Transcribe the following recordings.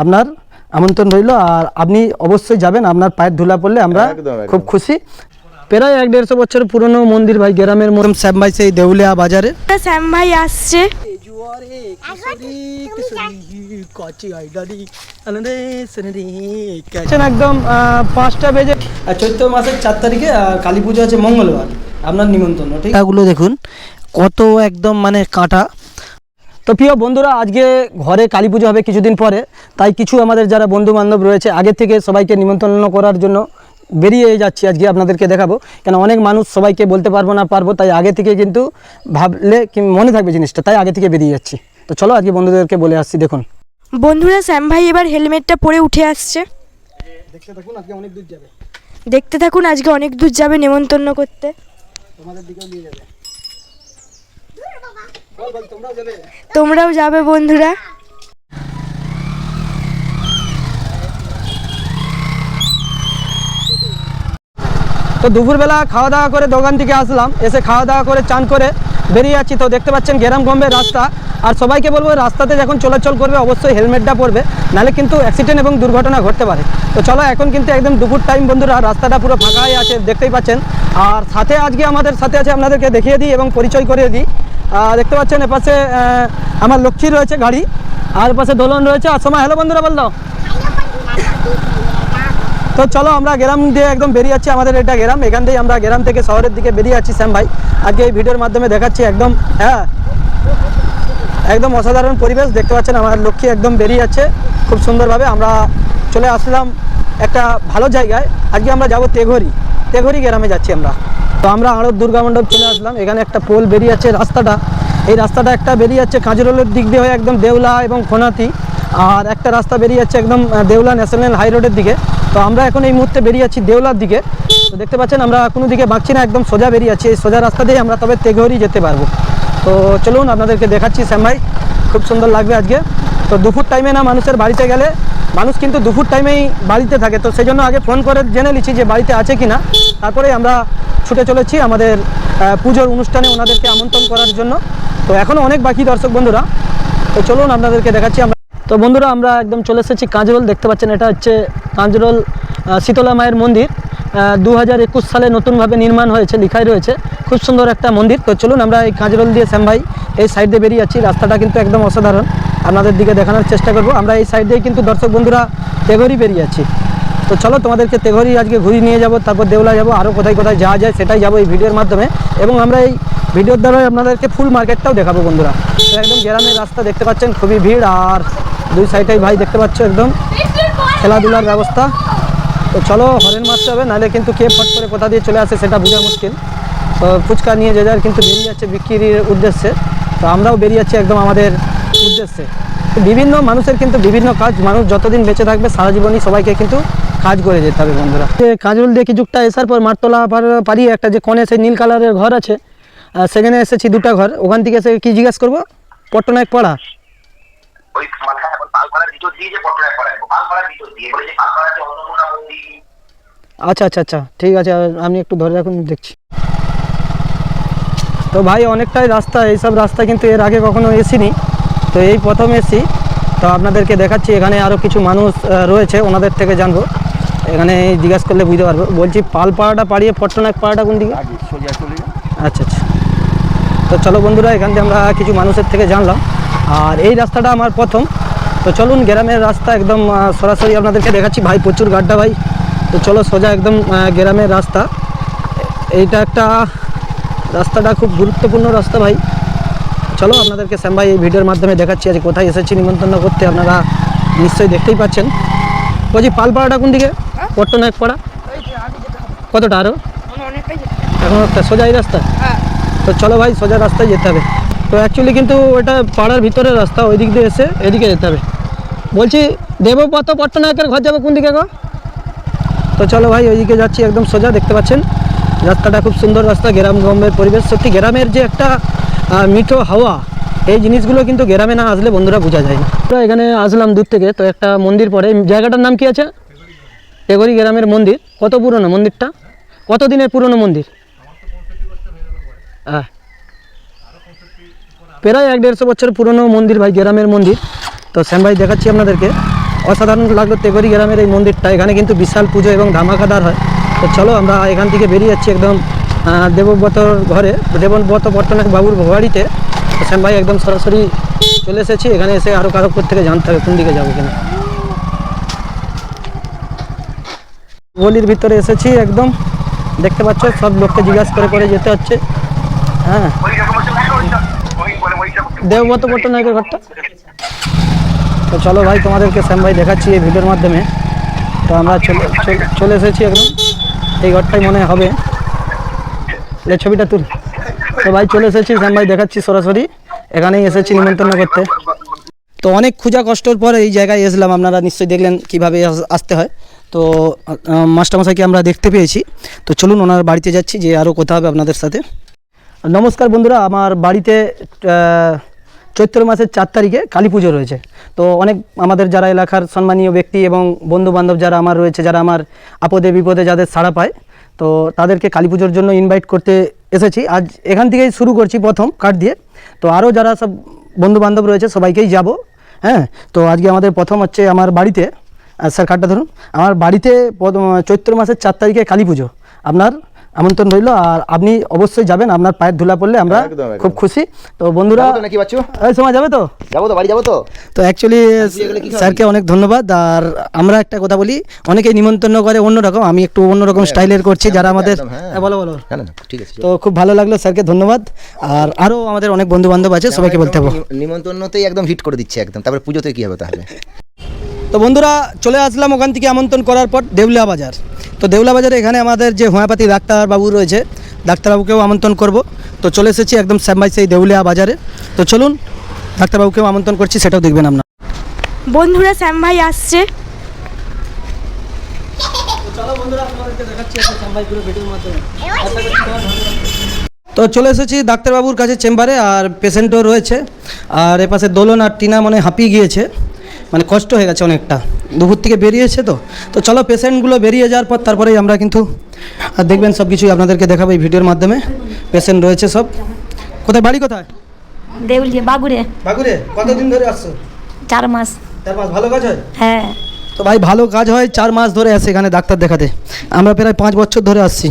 আপনার আমন্ত্রণ রইল আর আপনি অবশ্যই যাবেন আপনার পায়ের ধুলা পড়লে আমরা। খুব খুশি। প্রায় এক দেড়শো বছর পুরনো মন্দির ভাই গ্রামের মতন শ্যাম ভাই সেই দেউলিয়া বাজারে। শ্যাম ভাই আসছে। একদম পাঁচটা বেজে চৈত্র মাসের চার তারিখে আর কালী পুজো আছে মঙ্গলবার। আপনার নিমন্ত্রণ ঠিক? দেখুন কত একদম মানে কাঁটা। তো প্রিয় বন্ধুরা আজকে ঘরে কালী পুজো হবে কিছুদিন পরে তাই কিছু আমাদের যারা বন্ধু বান্ধব রয়েছে আগে থেকে সবাইকে নিমন্ত্রণ করার জন্য বেরিয়ে যাচ্ছি আজকে আপনাদেরকে দেখাবো। কেন অনেক মানুষ সবাইকে বলতে পারব না পারব তাই আগে থেকে কিন্তু ভাবলে কি মনে থাকবে জিনিসটা তাই আগে থেকে বেরিয়ে যাচ্ছি। তো চলো আজকে বন্ধুদেরকে বলে আসছি দেখুন। বন্ধুরা শ্যাম ভাই এবার হেলমেটটা পরে উঠে আসছে। দেখতে থাকুন আজকে অনেক দূর যাবে। দেখতে থাকুন আজকে অনেক দূর যাবে নেমন্তন্ন করতে। তোমাদের দিকেও নিয়ে যাবে। তোমরাও যাবে বন্ধুরা। তো দুপুরবেলা খাওয়া দাওয়া করে দোকান থেকে আসলাম, এসে খাওয়া দাওয়া করে চান করে বেরিয়ে যাচ্ছি। তো দেখতে পাচ্ছেন গ্রাম গম্বের রাস্তা। আর সবাইকে বলব, রাস্তাতে যখন চলাচল করবে, অবশ্যই হেলমেটটা পরবে, নাহলে কিন্তু অ্যাক্সিডেন্ট এবং দুর্ঘটনা ঘটতে পারে। তো চলো, এখন কিন্তু একদম দুপুর টাইম বন্ধুরা, রাস্তাটা পুরো ফাঁকাই আছে, দেখতেই পাচ্ছেন। আর সাথে আজকে আমাদের, সাথে আছে আপনাদেরকে দেখিয়ে দিই এবং পরিচয় করিয়ে দিই। দেখতে পাচ্ছেন এপাশে আমার লক্ষ্মী রয়েছে গাড়ি, আর পাশে দোলন রয়েছে। আর সময় হ্যালো বন্ধুরা, বল দাও। তো চলো, আমরা গ্রাম দিয়ে একদম বেরিয়ে যাচ্ছি, আমাদের এটা গ্রাম। এখান দিয়ে আমরা গ্রাম থেকে শহরের দিকে বেরিয়ে যাচ্ছি, শ্যাম ভাই। আজকে এই ভিডিওর মাধ্যমে দেখাচ্ছি একদম হ্যাঁ একদম অসাধারণ পরিবেশ। দেখতে পাচ্ছেন, আমার লক্ষ্মী একদম বেরিয়ে যাচ্ছে, খুব সুন্দরভাবে। আমরা চলে আসলাম একটা ভালো জায়গায়। আজকে আমরা যাব তেঘরি। তেঘরি গ্রামে যাচ্ছি আমরা। তো আমরা আড়ত দুর্গা মণ্ডপ চলে আসলাম। এখানে একটা পোল বেরিয়ে যাচ্ছে রাস্তাটা। এই রাস্তাটা একটা বেরিয়ে যাচ্ছে কাঁচরোলের দিক দিয়ে হয়ে একদম দেউলা এবং খোনাতি। আর একটা রাস্তা বেরিয়ে যাচ্ছে একদম দেউলা ন্যাশনাল হাই রোডের দিকে। তো আমরা এখন এই মুহূর্তে বেরিয়ে যাচ্ছি দেউলার দিকে। তো দেখতে পাচ্ছেন, আমরা কোনো দিকে বাঁকছি না, একদম সোজা বেরিয়ে যাচ্ছি এই সোজা রাস্তা দিয়ে আমরা তবে তেঘরি যেতে পারব। তো চলুন, আপনাদেরকে দেখাচ্ছি শ্যাম ভাই। খুব সুন্দর লাগবে আজকে। তো দুপুর টাইমে না মানুষের বাড়িতে গেলে মানুষ কিন্তু দুপুর টাইমেই বাড়িতে থাকে। তো সেই জন্য আগে ফোন করে জেনে নিচ্ছি যে বাড়িতে আছে কি না তারপরে আমরা ছুটে চলেছি আমাদের পুজোর অনুষ্ঠানে ওনাদেরকে আমন্ত্রণ করার জন্য। তো এখনও অনেক বাকি দর্শক বন্ধুরা। তো চলুন আপনাদেরকে দেখাচ্ছি আমরা। তো বন্ধুরা আমরা একদম চলে এসেছি কাঁজরোল। দেখতে পাচ্ছেন এটা হচ্ছে কাঁজরোল আহ, শীতলা মায়ের মন্দির। দু হাজার একুশ সালে নতুনভাবে নির্মাণ হয়েছে, লিখাই রয়েছে। খুব সুন্দর একটা মন্দির। তো চলুন আমরা এই কাঁজরোল দিয়ে শ্যাম ভাই এই সাইড দিয়ে বেরিয়ে যাচ্ছি রাস্তাটা কিন্তু একদম অসাধারণ। আপনাদের দিকে দেখানোর চেষ্টা করব। আমরা এই সাইড দিয়ে কিন্তু দর্শক বন্ধুরা তেঘরি বেরিয়ে যাচ্ছি তো চলো তোমাদেরকে তেঘরি আজকে ঘুরিয়ে নিয়ে যাব, তারপর দেওলা যাব আরও কোথায় কোথায় যাওয়া যায় সেটাই যাব এই ভিডিওর মাধ্যমে। এবং আমরা এই ভিডিওর দ্বারা আপনাদেরকে ফুল মার্কেটটাও দেখাবো বন্ধুরা। একদম গ্রামের রাস্তা দেখতে পাচ্ছেন, খুবই ভিড়। আর দুই সাইডেই ভাই দেখতে পাচ্ছ একদম খেলাধুলার ব্যবস্থা। তো চলো হরেন মারতে হবে, নাহলে কিন্তু কে ফট করে কোথা দিয়ে চলে আসে সেটা বোঝা মুশকিল। তো ফুচকা নিয়ে যে যার কিন্তু বেরিয়ে যাচ্ছে বিক্রির উদ্দেশ্যে। তো আমরাও বেরিয়ে যাচ্ছি একদম আমাদের উদ্দেশ্যে। বিভিন্ন মানুষের কিন্তু বিভিন্ন কাজ, মানুষ যতদিন বেঁচে থাকবে সারা জীবনই সবাইকে কিন্তু কাজ করে যেতে হবে বন্ধুরা। কাজল দিয়ে কিছুটা এসার পর মারতলা পার- একটা যে কনে সেই নীল কালারের ঘর আছে সেখানে এসেছি দুটো ঘর। ওখান থেকে এসে কি জিজ্ঞেস করব? পট্টনায়ক পাড়া? ওই পালপাড়ার ভিতর দিয়ে যে পড়ায় পালপাড়ার ভিতর দিয়ে, বলে যে পালপাড়া যে অন্নপূর্ণা মন্দির আচ্ছা আচ্ছা আচ্ছা ঠিক আছে আমি একটু ধরে রাখুন দেখছি। তো ভাই অনেকটাই রাস্তা এইসব রাস্তা কিন্তু এর আগে কখনো এসিনি তো এই প্রথম এসি তো আপনাদেরকে দেখাচ্ছি এখানে আরও কিছু মানুষ রয়েছে ওনাদের থেকে জানব। এখানে জিজ্ঞাসা করলে বুঝতে পারব। বলছি পালপাড়াটা পাড়িয়ে পট্টনায়ক পাড়াটা কোন দিকে? আচ্ছা আচ্ছা। তো চলো বন্ধুরা এখান থেকে আমরা কিছু মানুষের থেকে জানলাম। আর এই রাস্তাটা আমার প্রথম। তো চলুন গ্রামের রাস্তা একদম সরাসরি আপনাদেরকে দেখাচ্ছি। ভাই প্রচুর গাড্ডা ভাই। তো চলো সোজা একদম গ্রামের রাস্তা। এইটা একটা রাস্তাটা খুব গুরুত্বপূর্ণ রাস্তা ভাই। চলো আপনাদেরকে শ্যাম ভাই এই ভিডিওর মাধ্যমে দেখাচ্ছি আজ কোথায় এসেছি নিমন্ত্রণ করতে আপনারা নিশ্চয়ই দেখতেই পাচ্ছেন। বলছি পালপাড়াটা কোন দিকে? পট্টনায়ক পাড়া কতটা আরও এখন একটা সোজাই রাস্তা? তো চলো ভাই সোজা রাস্তায় যেতে হবে। তো অ্যাকচুয়ালি কিন্তু ওটা পাড়ার ভিতরের রাস্তা ওই দিক দিয়ে এসে এদিকে যেতে হবে। বলছি দেবপথ পট্টনায়কের ঘর যাব কোন দিকে গো? তো চলো ভাই, ওইদিকে যাচ্ছি, একদম সোজা, দেখতে পাচ্ছেন? রাস্তাটা খুব সুন্দর রাস্তা, গ্রাম গম্বের পরিবেশ। সত্যি গ্রামের যে একটা মিঠো হাওয়া, এই জিনিসগুলো কিন্তু গ্রামে না আসলে বন্ধুরা বোঝা যায় না। আমরা এখানে আসলাম দূর থেকে, তো একটা মন্দির পরে জায়গাটার নাম কি আছে? টেগরি গ্রামের মন্দির, কত পুরনো মন্দিরটা? কত দিনের পুরনো মন্দির? হ্যাঁ প্রায় এক দেড়শো বছর পুরনো মন্দির ভাই, গ্রামের মন্দির। তো শ্যাম ভাই দেখাচ্ছি আপনাদেরকে। অসাধারণ লাগল তেগরি গ্রামের এই মন্দিরটা। এখানে কিন্তু বিশাল পুজো এবং ধামাকাদার হয়। তো চলো আমরা এখান থেকে বেরিয়ে যাচ্ছি একদম দেবব্রতর ঘরে। দেবব্রত পট্টনাথ বাবুর বাড়িতে। তো শ্যাম ভাই একদম সরাসরি চলে এসেছি। এখানে এসে আরও কারও থেকে জানতে হবে কোন দিকে যাব কিনা। গলির ভিতরে এসেছি একদম। দেখতে পাচ্ছ, সব লোককে জিজ্ঞাসা করে করে যেতে হচ্ছে। হ্যাঁ। দেবব্রত পট্টনায়কের ঘরটা? তো চলো ভাই, তোমাদেরকে শ্যাম ভাই দেখাচ্ছি এই ভিডিওর মাধ্যমে। তো আমরা চলে এসেছি একদম এই ঘরটাই মনে হবে। এই ছবিটা তুল। তো ভাই, চলে এসেছি, শ্যাম ভাই দেখাচ্ছি সরাসরি। এখানেই এসেছি নিমন্ত্রণ করতে। তো অনেক খোঁজা কষ্টর পর এই জায়গায় এসলাম। আপনারা নিশ্চয়ই দেখলেন কীভাবে আস- আসতে হয়। তো মাস্টারমশাইকে আমরা দেখতে পেয়েছি। তো চলুন, ওনার বাড়িতে যাচ্ছি, যে আরও কথা হবে আপনাদের সাথে। নমস্কার বন্ধুরা, আমার বাড়িতে চৈত্র মাসের চার তারিখে কালী পুজো রয়েছে। তো অনেক আমাদের যারা এলাকার সম্মানীয় ব্যক্তি এবং বন্ধু বান্ধব যারা আমার রয়েছে, যারা আমার আপদে বিপদে যাদের সাড়া পায়, তো তাদেরকে কালী পুজোর জন্য ইনভাইট করতে এসেছি। আজ এখান থেকেই শুরু করছি প্রথম কার্ড দিয়ে। তো আরও যারা সব বন্ধু বান্ধব রয়েছে, সবাইকেই যাব। হ্যাঁ তো আজকে আমাদের প্রথম হচ্ছে আমার বাড়িতে স্যার কার্ডটা ধরুন। আমার বাড়িতে চৈত্র মাসের চার তারিখে কালী পুজো। আপনার? আমন্ত্রণ রইল। আর আপনি অবশ্যই যাবেন আপনার পায়ের ধুলা পড়লে আমরা। খুব খুশি। তো বন্ধুরা নাকি বাচ্চু? এই সময় যাবে তো? যাব তো বাড়ি যাব তো। তো অ্যাকচুয়ালি স্যারকে অনেক ধন্যবাদ। আর আমরা একটা কথা বলি অনেকেই নিমন্ত্রণ করে অন্যরকম আমি একটু অন্যরকম স্টাইলের করছি যারা আমাদের হ্যাঁ। হ্যাঁ, বলো বলো। ঠিক আছে তো খুব ভালো লাগল স্যারকে ধন্যবাদ। আর আরও আমাদের অনেক বন্ধু বান্ধব আছে সবাইকে বলতে হবে। নিম- নিমন্ত্রণতেই একদম হিট করে দিচ্ছে একদম। তারপরে পুজোতে কী হবে তাহলে? তো বন্ধুরা চলে আসলাম ওখান থেকে আমন্ত্রণ করার পর দেউলা বাজার। তো দেউলা বাজারে এখানে আমাদের যে হোমিওপ্যাথি ডাক্তারবাবু রয়েছে ডাক্তারবাবুকেও আমন্ত্রণ করব। তো চলে এসেছি একদম শ্যামবাই সেই দেউলিয়া বাজারে। তো চলুন ডাক্তারবাবুকেও আমন্ত্রণ করছি সেটাও দেখবেন আপনার বন্ধুরা শ্যাম ভাই আসছে। তো চলে এসেছি ডাক্তারবাবুর কাছে চেম্বারে আর পেশেন্টও রয়েছে। আর এপাশে দোলন আর টিনা মনে হাঁপিয়ে গিয়েছে। মানে কষ্ট হয়ে গেছে অনেকটা। দুপুর থেকে বেরিয়েছে তো। তো চলো পেশেন্টগুলো বেরিয়ে যাওয়ার পর তারপরেই আমরা কিন্তু দেখবেন সব কিছুই আপনাদেরকে দেখাবো এই ভিডিওর মাধ্যমে। পেশেন্ট রয়েছে সব। কোথায় বাড়ি কোথায়? দেউলিয়া বাগুড়ে। বাগুরে কতদিন ধরে আসছো? চার মাস। চার মাস ভালো কাজ হয়? হ্যাঁ। তো ভাই ভালো কাজ হয় চার মাস ধরে আসে এখানে ডাক্তার দেখাতে। আমরা প্রায় পাঁচ বছর ধরে আসছি।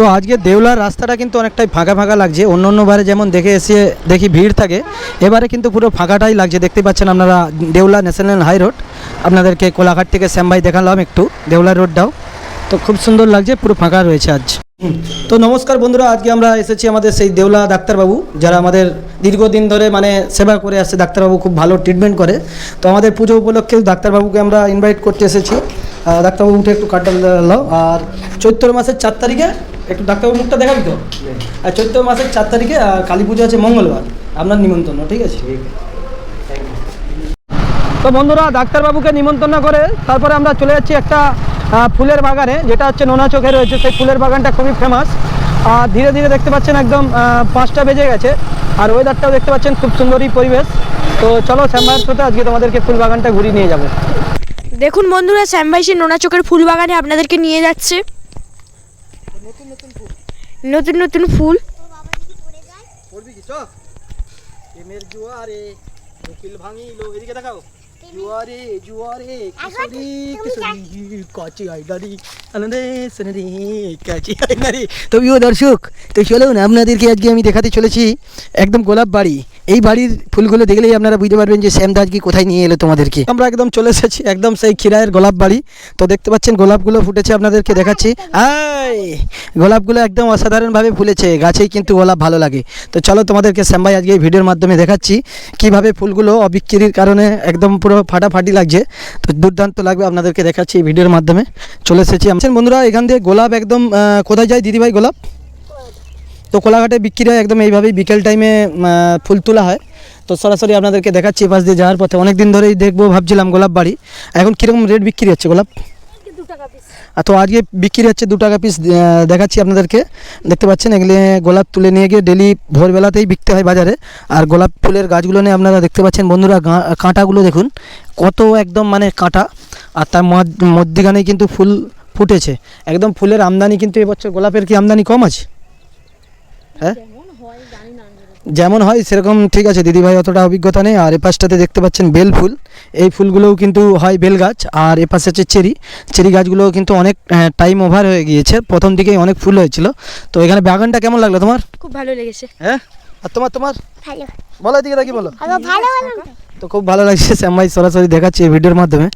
তো আজকে দেউলার রাস্তাটা কিন্তু অনেকটাই ফাঁকা ফাঁকা লাগছে। অন্য অন্য বারে যেমন দেখে এসে দেখি ভিড় থাকে, এবারে কিন্তু পুরো ফাঁকাটাই লাগছে। দেখতে পাচ্ছেন আপনারা দেউলা ন্যাশনাল হাই রোড। আপনাদেরকে কোলাঘাট থেকে শ্যামভাই দেখালাম একটু, দেউলা রোডটাও। তো খুব সুন্দর লাগছে, পুরো ফাঁকা রয়েছে আজ। তো নমস্কার বন্ধুরা, আজকে আমরা এসেছি আমাদের সেই দেউলা ডাক্তারবাবু, যারা আমাদের দীর্ঘদিন ধরে মানে সেবা করে আসছে। ডাক্তারবাবু খুব ভালো ট্রিটমেন্ট করে। তো আমাদের পুজো উপলক্ষে ডাক্তারবাবুকে আমরা ইনভাইট করতে এসেছি। ডাক্তারবাবু, উঠে একটু কাটা আর চৈত্র মাসের চার তারিখে একটু ডাক্তারবাবু মুখটা দেখাবি তো? আর চৈত্র মাসের চার তারিখে আর কালী পুজো আছে মঙ্গলবার আপনার নিমন্ত্রণ ঠিক আছে? তো বন্ধুরা ডাক্তারবাবুকে নিমন্ত্রণ করে তারপরে আমরা চলে যাচ্ছি একটা ফুলের বাগানে যেটা হচ্ছে নোনা চোখে রয়েছে সেই ফুলের বাগানটা খুবই ফেমাস আর ধীরে ধীরে দেখতে পাচ্ছেন একদম পাঁচটা বেজে গেছে আর ওয়েদারটাও দেখতে পাচ্ছেন খুব সুন্দরই পরিবেশ। তো চলো শ্যামবাইয়ের সাথে আজকে তোমাদেরকে ফুল বাগানটা ঘুরিয়ে নিয়ে যাব। দেখুন বন্ধুরা শ্যাম ভাই সে নোনা চোখের ফুল বাগানে আপনাদেরকে নিয়ে যাচ্ছে। নতুন নতুন ফুল। করবি কি চ প্রেমের জুয়ারে কোকিল ভাঙিলো। এদিকে দেখাও। জুয়ারে জুয়ারে কিশোরী কিশোরী কাচি আইলারি আনন্দে সনরে কাচি আইলারি। তো প্রিয় দর্শক তো চলুন আপনাদেরকে আজকে আমি দেখাতে চলেছি একদম গোলাপ বাড়ি। এই বাড়ির ফুলগুলো দেখলেই আপনারা বুঝতে পারবেন যে শ্যাম দাস কি কোথায় নিয়ে এলো তোমাদেরকে। আমরা একদম চলে এসেছি, একদম সেই খিরায়ের গোলাপ বাড়ি। তো দেখতে পাচ্ছেন, গোলাপগুলো ফুটেছে আপনাদেরকে দেখাচ্ছি। গোলাপগুলো একদম অসাধারণভাবে ফুলেছে, গাছেই কিন্তু গোলাপ ভালো লাগে। তো চলো তোমাদেরকে শ্যাম ভাই আজকে এই ভিডিওর মাধ্যমে দেখাচ্ছি, কীভাবে ফুলগুলো অবিক্রির কারণে একদম পুরো ফাটাফাটি লাগছে। তো দুর্দান্ত লাগবে আপনাদেরকে দেখাচ্ছি এই ভিডিওর মাধ্যমে। চলে এসেছি বন্ধুরা, এখান দিয়ে গোলাপ একদম কোথায় যায় দিদিভাই গোলাপ? তো কোলাঘাটে বিক্রি হয় একদম এইভাবেই বিকেল টাইমে ফুল তোলা হয়। তো সরাসরি আপনাদেরকে দেখাচ্ছি পাশ দিয়ে যাওয়ার পথে। অনেক দিন ধরেই দেখব ভাবছিলাম গোলাপ বাড়ি। এখন কীরকম রেট বিক্রি হচ্ছে গোলাপ? আর তো আজকে বিক্রি হচ্ছে দু টাকা পিস দেখাচ্ছি আপনাদেরকে। দেখতে পাচ্ছেন এগুলো গোলাপ তুলে নিয়ে গিয়ে ডেলি ভোরবেলাতেই বিকতে হয় বাজারে। আর গোলাপ ফুলের গাছগুলো নিয়ে আপনারা দেখতে পাচ্ছেন বন্ধুরা কাঁটাগুলো দেখুন কত একদম মানে কাঁটা। আর তার মধ্য- মধ্যিখানেই কিন্তু ফুল ফুটেছে। একদম ফুলের আমদানি কিন্তু এবছর গোলাপের কি আমদানি কম আছে? হ্যাঁ? যেমন হয় সেরকম ঠিক আছে দিদিভাই অতটা অভিজ্ঞতা নেই। আর এ পাশটাতে দেখতে পাচ্ছেন বেল ফুল। এই ফুলগুলোও কিন্তু হয় বেল গাছ আর এ পাশে হচ্ছে চেরি। চেরি গাছগুলোও কিন্তু অনেক টাইম ওভার হয়ে গিয়েছে। প্রথম দিকেই অনেক ফুল হয়েছিল। তো এখানে বাগানটা কেমন লাগল তোমার? খুব ভালো লেগেছে। হ্যাঁ? আর তোমার তোমার? ভালো। বলো এদিকে কি বলো। ভালো ভালো তো খুব ভালো লাগছে শ্যাম ভাই সরাসরি দেখাচ্ছি এই ভিডিওর মাধ্যমে।